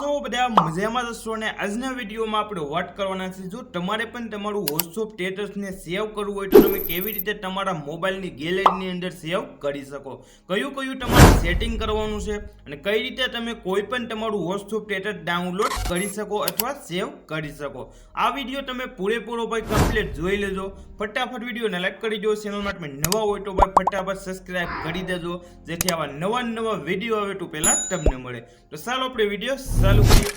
છો બધા મજામાં જશો અને આજના વિડીયોમાં આપણે વાત કરવાના છે જો તમારે પણ તમારું વોટ્સઅપ સ્ટેટસને સેવ કરવું હોય તો તમે કેવી રીતે તમારા મોબાઈલની ગેલેરીની અંદર સેવ કરી શકો? કયું કયું તમારે સેટિંગ કરવાનું છે અને કઈ રીતે તમે કોઈ પણ તમારું વોટ્સઅપ સ્ટેટસ ડાઉનલોડ કરી શકો અથવા સેવ કરી શકો? આ વીડિયો તમે પૂરેપૂરો ભાઈ કમ્પ્લીટ જોઈ લેજો. ફટાફટ વિડીયોને લાઈક કરી દો. ચેનલ માટે નવા હોય તો ભાઈ ફટાફટ સબસ્ક્રાઇબ કરી દેજો. જેથી આવા નવા નવા વીડિયો આવે તો પહેલાં તમને મળે. તો ચાલો આપણે વીડિયો ચાલુ કરીએ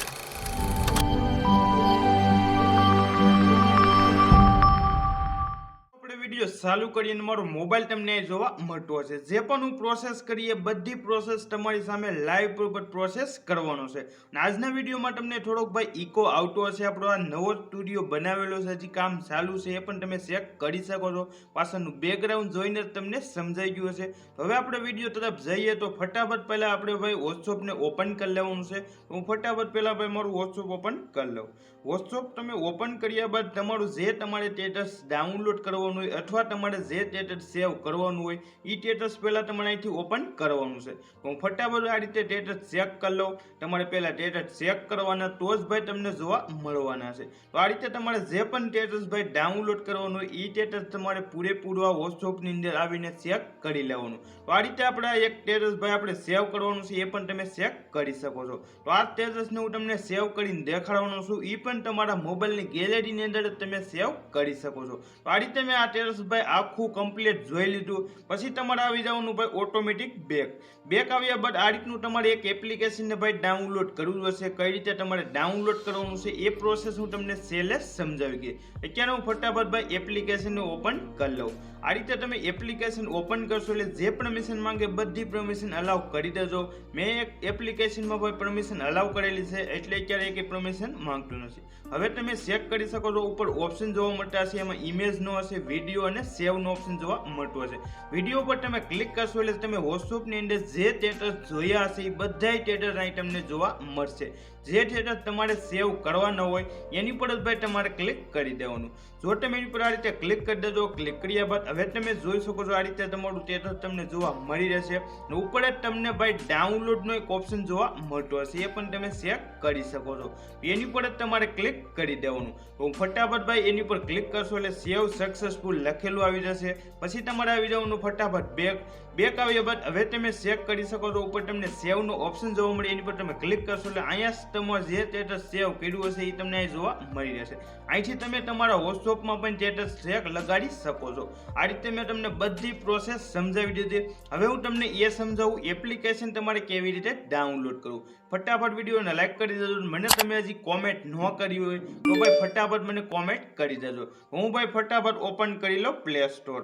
ચાલુ કરીને મારો મોબાઈલ તમને જોવા મળતો હશે. જે પણ હું પ્રોસેસ કરીએ બધી પ્રોસેસ તમારી સામે લાઈવ પ્રોપર પ્રોસેસ કરવાનો છે. અને આજના વિડીયોમાં તમને થોડોક ભાઈ ઇકો આવતો હશે, આપણો આ નવો સ્ટુડિયો બનાવેલો છે, હજી કામ ચાલુ છે, એ પણ તમે ચેક કરી શકો છો. પાછળનું બેકગ્રાઉન્ડ જોઈને તમને સમજાઈ ગયું હશે. હવે આપણે વીડિયો તરફ જઈએ તો ફટાફટ પહેલાં આપણે ભાઈ વોટ્સઅપને ઓપન કરી લેવાનું છે. હું ફટાફટ પહેલાં ભાઈ મારું વોટ્સઅપ ઓપન કરી લઉં. વોટ્સઅપ તમે ઓપન કર્યા બાદ તમારું જે તમારે સ્ટેટસ ડાઉનલોડ કરવાનું હોય અથવા તમારે જે સ્ટેટસ સેવ કરવાનું હોય એ ટેટર્સ પહેલાં તમારે અહીંથી ઓપન કરવાનું છે. હું ફટાફટ આ રીતે ટેટર ચેક કરી લઉં. તમારે પહેલાં ટેટર ચેક કરવાના તો જ ભાઈ તમને જોવા મળવાના છે. તો આ રીતે તમારે જે પણ ટેટસ ભાઈ ડાઉનલોડ કરવાનું હોય એ સ્ટેટસ તમારે પૂરેપૂરા આ અંદર આવીને ચેક કરી લેવાનું. તો આ રીતે આપણે એક સ્ટેટસ ભાઈ આપણે સેવ કરવાનું છે, એ પણ તમે ચેક કરી શકો છો. તો આ ટેટર્સને હું તમને સેવ કરીને દેખાડવાનો છું. એ પણ તમારા મોબાઈલની ગેલેરીની અંદર તમે સેવ કરી શકો છો. તો આ રીતે મેં આ સ્ટેટસ ભાઈ આખું કમ્પ્લીટ જોઈ લીધું. પછી તમારે આવી જવાનું ભાઈ ઓટોમેટિક બેક બેક આવ્યા બાદ આ રીતનું તમારે એક એપ્લિકેશનને ભાઈ ડાઉનલોડ કરવું હશે. કઈ રીતે તમારે ડાઉનલોડ કરવાનું છે એ પ્રોસેસ હું તમને સેલે સમજાવી ગઈ અત્યારે હું ફટાફટ ભાઈ એપ્લિકેશનને ઓપન કરી લઉં. આ રીતે તમે એપ્લિકેશન ઓપન કરશો એટલે જે પરમિશન માંગે બધી પરમિશન અલાઉ કરી દેજો. મેં એક એપ્લિકેશનમાં ભાઈ પરમિશન અલાઉ કરેલી છે એટલે અત્યારે એક પરમિશન માંગતું નથી. હવે તમે ચેક કરી શકો છો. ઉપર ઓપ્શન જોવા મળતા હશે. એમાં ઇમેજનો હશે વીડિયો અને સેવનો ઓપ્શન જોવા મળતો હશે. વીડિયો પર તમે ક્લિક કરશો એટલે તમે વોટ્સઅપની અંદર જે થિયેટર્સ જોયા હશે એ બધા સ્ટેટસ અહીં જોવા મળશે. જે સ્ટેટસ તમારે સેવ કરવાના હોય, એની પર જ ભાઈ તમારે ક્લિક કરી દેવાનું. જો તમે એની પર આ રીતે ક્લિક કરી દેજો ક્લિક કર્યા બાદ હવે તમે જોઈ શકો છો આ રીતે તમારું થિયેટર તમને જોવા મળી રહેશે. ઉપર જ તમને ભાઈ ડાઉનલોડનો એક ઓપ્શન જોવા મળતો હશે, એ પણ તમે ચેક કરી શકો છો. એની પર જ તમારે ક્લિક કરી દેવાનું. ફટાફટ ભાઈ એની પર ક્લિક કરશો એટલે સેવ સક્સેસફુલ લખેલું આવી જશે. પછી તમારે આવી જવાનું ફટાફટ બેક બેક કાવ્ય બાદ હવે તમે ચેક કરી શકો છો ઉપર તમને સેવનો ઓપ્શન જોવા મળે. એની પર તમે ક્લિક કરશો એટલે અહીંયા જ તમારે જે સ્ટેટસ સેવ કર્યું હશે એ તમને અહીં જોવા મળી રહેશે. અહીંથી તમે તમારા વોટ્સઅપમાં પણ સ્ટેટસ સેક લગાડી શકો છો. આ રીતે મેં તમને બધી પ્રોસેસ સમજાવી દીધી. હવે હું તમને એ સમજાવું એપ્લિકેશન તમારે કેવી રીતે ડાઉનલોડ કરવું. ફટાફટ વિડીયોને લાઈક કરી દેજો. મને તમે હજી કોમેન્ટ ન કરી હોય તો ભાઈ ફટાફટ મને કોમેન્ટ કરી દેજો. હું ભાઈ ફટાફટ ઓપન કરી લો પ્લે સ્ટોર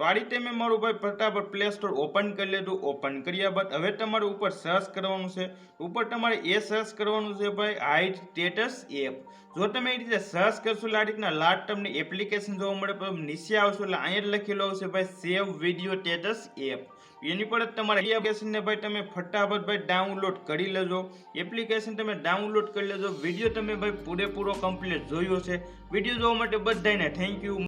તો આ રીતે મેં મારું ભાઈ ફટાફટ પ્લે સ્ટોર ઓપન કરી લીધું. ઓપન કર્યા બાદ હવે તમારે ઉપર સર્ચ કરવાનું છે. ઉપર તમારે એ સર્ચ કરવાનું છે ભાઈ હાઈટ સ્ટેટસ એપ જો તમે એ રીતે સર્ચ કરશો, એટલે આ રીતના લાટ તમને એપ્લિકેશન જોવા મળે, પણ નીચે આવશો, એટલે અહીંયા જ લખેલો આવશે ભાઈ સેવ વીડિયો સ્ટેટસ એપ એની પર જ તમારે એપ્લિકેશનને ભાઈ તમે ફટાફટ ભાઈ ડાઉનલોડ કરી લેજો. એપ્લિકેશન તમે ડાઉનલોડ કરી લેજો. વીડિયો તમે ભાઈ પૂરેપૂરો કમ્પ્લીટ જોયો છે. વીડિયો જોવા માટે બધાને થેન્ક યુ